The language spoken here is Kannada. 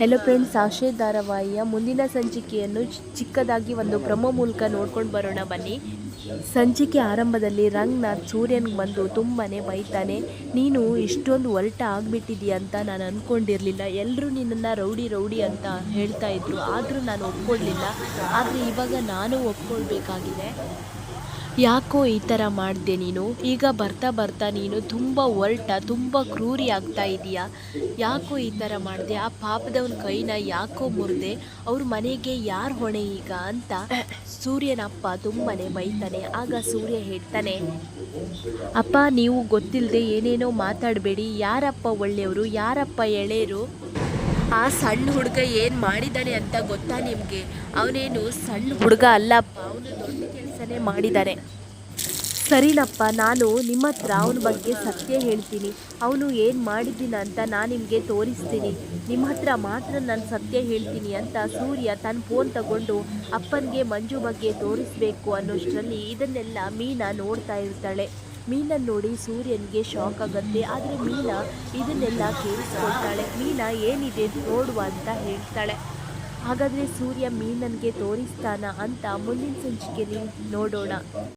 ಹೆಲೋ ಫ್ರೆಂಡ್ಸ್ ಆಶಯ ಧಾರಾವಾಹಿಯ ಮುಂದಿನ ಸಂಚಿಕೆಯನ್ನು ಚಿಕ್ಕದಾಗಿ ಒಂದು ಪ್ರಮೋ ಮೂಲಕ ನೋಡ್ಕೊಂಡು ಬರೋಣ ಬನ್ನಿ. ಸಂಚಿಕೆ ಆರಂಭದಲ್ಲಿ ರಂಗನಾಥ್ ಸೂರ್ಯನ್ಗೆ ಬಂದು ತುಂಬಾ ಬೈತಾನೆ, ನೀನು ಇಷ್ಟೊಂದು ಒಲ್ಟ ಆಗಿಬಿಟ್ಟಿದ್ದೀಯ ಅಂತ ನಾನು ಅಂದ್ಕೊಂಡಿರಲಿಲ್ಲ ಎಲ್ಲರೂ ನಿನ್ನನ್ನು ರೌಡಿ ರೌಡಿ ಅಂತ ಹೇಳ್ತಾ ಇದ್ರು. ಆದರೂ ನಾನು ಒಪ್ಕೊಳ್ಳಿಲ್ಲ ಆದರೆ ಇವಾಗ ನಾನು ಒಪ್ಕೊಳ್ಬೇಕಾಗಿದೆ. ಯಾಕೋ ಈ ಥರ ಮಾಡಿದೆ ನೀನು? ಈಗ ಬರ್ತಾ ಬರ್ತಾ ನೀನು ತುಂಬ ಒಲ್ಟ, ತುಂಬ ಕ್ರೂರಿ ಆಗ್ತಾ ಇದೀಯಾ? ಯಾಕೋ ಈ ಥರ ಮಾಡಿದೆ? ಆ ಪಾಪದವನ ಕೈನ ಯಾಕೋ ಮುರಿದೆ? ಅವ್ರ ಮನೆಗೆ ಯಾರು ಹೊಣೆ ಈಗ ಅಂತ? ಸೂರ್ಯನಪ್ಪ ತುಂಬನೇ ಬೈತಾನೆ, ಆಗ ಸೂರ್ಯ ಹೇಳ್ತಾನೆ, ಅಪ್ಪ, ನೀವು ಗೊತ್ತಿಲ್ಲದೆ ಏನೇನೋ ಮಾತಾಡಬೇಡಿ. ಯಾರಪ್ಪ ಒಳ್ಳೆಯವರು? ಯಾರಪ್ಪ ಎಳೆಯರು ಆ ಸಣ್ಣ ಹುಡುಗ ಏನು ಮಾಡಿದ್ದಾನೆ ಅಂತ ಗೊತ್ತಾ ನಿಮಗೆ? ಅವನೇನು ಸಣ್ಣ ಹುಡುಗ ಅಲ್ಲಪ್ಪ ಅವನು ದೊಡ್ಡ ಕೆಲಸನೇ ಮಾಡಿದ್ದಾನೆ ಸರಿನಪ್ಪ, ನಾನು ನಿಮ್ಮ ಹತ್ರ ಅವನ ಬಗ್ಗೆ ಸತ್ಯ ಹೇಳ್ತೀನಿ. ಅವನು ಏನು ಮಾಡಿದ್ದೀನ ಅಂತ ನಾನು ನಿಮಗೆ ತೋರಿಸ್ತೀನಿ. ನಿಮ್ಮ ಹತ್ರ ಮಾತ್ರ ನಾನು ಸತ್ಯ ಹೇಳ್ತೀನಿ ಅಂತ ಸೂರ್ಯ ತನ್ನ ಫೋನ್ ತಗೊಂಡು ಅಪ್ಪನಿಗೆ ಮಂಜು ಬಗ್ಗೆ ತೋರಿಸ್ಬೇಕು ಅನ್ನೋಷ್ಟರಲ್ಲಿ ಇದನ್ನೆಲ್ಲ ಮೀನಾ ನೋಡ್ತಾ ಇರ್ತಾಳೆ. ಮೀನನ್ನು ನೋಡಿ ಸೂರ್ಯನಿಗೆ ಶಾಕ್ ಆಗುತ್ತೆ. ಆದರೆ ಮೀನಾ ಇದನ್ನೆಲ್ಲ ಕೇಳಿಸ್ಕೊಳ್ತಾಳೆ. ಮೀನಾ ಏನಿದೆ ನೋಡುವ ಅಂತ ಹೇಳ್ತಾಳೆ. ಹಾಗಾದರೆ ಸೂರ್ಯ ಮೀನನ್ಗೆ ತೋರಿಸ್ತಾನ ಅಂತ ಮುಂದಿನ ಸಂಚಿಕೆಯಲ್ಲಿ ನೋಡೋಣ.